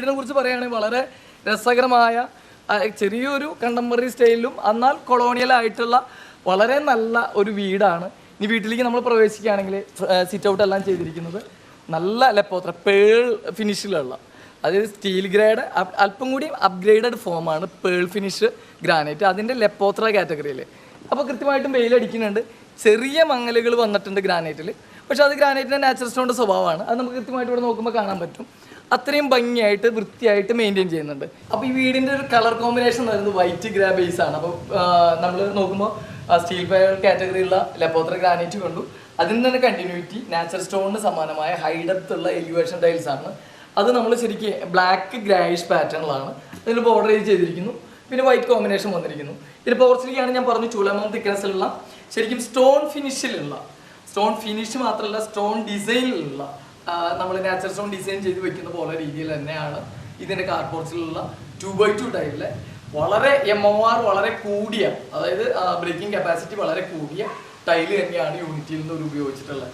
വീടിനെ കുറിച്ച് പറയുകയാണെങ്കിൽ വളരെ രസകരമായ ചെറിയൊരു കണ്ടംപററി സ്റ്റൈലിലും എന്നാൽ കൊളോണിയൽ ആയിട്ടുള്ള വളരെ നല്ല ഒരു വീടാണ്. ഇനി വീട്ടിലേക്ക് നമ്മൾ പ്രവേശിക്കുകയാണെങ്കിൽ സിറ്റ് ഔട്ട് എല്ലാം ചെയ്തിരിക്കുന്നത് നല്ല ലെപ്പോത്ര പേൾ ഫിനിഷിലുള്ള അതായത് സ്റ്റീൽ ഗ്രേഡ് അല്പം കൂടി അപ്ഗ്രേഡഡ് ഫോമാണ് പേൾ ഫിനിഷ് ഗ്രാനൈറ്റ് അതിന്റെ ലെപ്പോത്ര കാറ്റഗറിയിൽ അപ്പോൾ കൃത്യമായിട്ടും വെയിലടിക്കുന്നുണ്ട്. ചെറിയ മങ്ങലുകൾ വന്നിട്ടുണ്ട് ഗ്രാനൈറ്റിൽ പക്ഷേ അത് ഗ്രാനൈറ്റിന്റെ നാച്ചുറൽ സ്റ്റോണിന്റെ സ്വഭാവമാണ്. അത് നമുക്ക് കൃത്യമായിട്ട് ഇവിടെ നോക്കുമ്പോൾ കാണാൻ പറ്റും. അത്രയും ഭംഗിയായിട്ട് വൃത്തിയായിട്ട് മെയിന്റെയിൻ ചെയ്യുന്നുണ്ട്. അപ്പോൾ ഈ വീടിന്റെ ഒരു കളർ കോമ്പിനേഷൻ എന്ന് പറയുന്നത് വൈറ്റ് ഗ്രാ ബേസ് ആണ്. അപ്പോൾ നമ്മൾ നോക്കുമ്പോൾ സ്റ്റീൽ ഫയർ കാറ്റഗറിയുള്ള ലെപ്പോത്ര ഗ്രാനൈറ്റ് കണ്ടു. അതിന് തന്നെ കണ്ടിന്യൂറ്റി നാച്ചുറൽ സ്റ്റോണിന് സമാനമായ ഹൈഡത്തുള്ള ഉള്ള എലിവേഷൻ ടൈൽസ് ആണ്. അത് നമ്മൾ ശരിക്കും ബ്ലാക്ക് ഗ്രായിഷ് പാറ്റേണിലാണ് അതിൽ ബോർഡർ ചെയ്തിരിക്കുന്നു. പിന്നെ വൈറ്റ് കോമ്പിനേഷൻ വന്നിരിക്കുന്നു. ഇതിൽ പോർച്ചിലേക്കാണ് ഞാൻ പറഞ്ഞു ചുളമം തിക്കനസിലുള്ള ശരിക്കും സ്റ്റോൺ ഫിനിഷിലുള്ള സ്റ്റോൺ ഫിനിഷ് മാത്രമല്ല സ്റ്റോൺ ഡിസൈനിലുള്ള നമ്മൾ നാച്ചുറൽ സ്റ്റോൺ ഡിസൈൻ ചെയ്ത് വെക്കുന്ന പോലെ രീതിയിൽ തന്നെയാണ് ഇതിന്റെ കാർ പോർച്ചിലുള്ള ടു ബൈ ടു ടൈലിലെ വളരെ എം ഒ ആർ വളരെ കൂടിയ അതായത് ബ്രേക്കിംഗ് കപ്പാസിറ്റി വളരെ കൂടിയ ടൈൽ തന്നെയാണ് യൂണിറ്റിൽ നിന്ന് ഉപയോഗിച്ചിട്ടുള്ളത്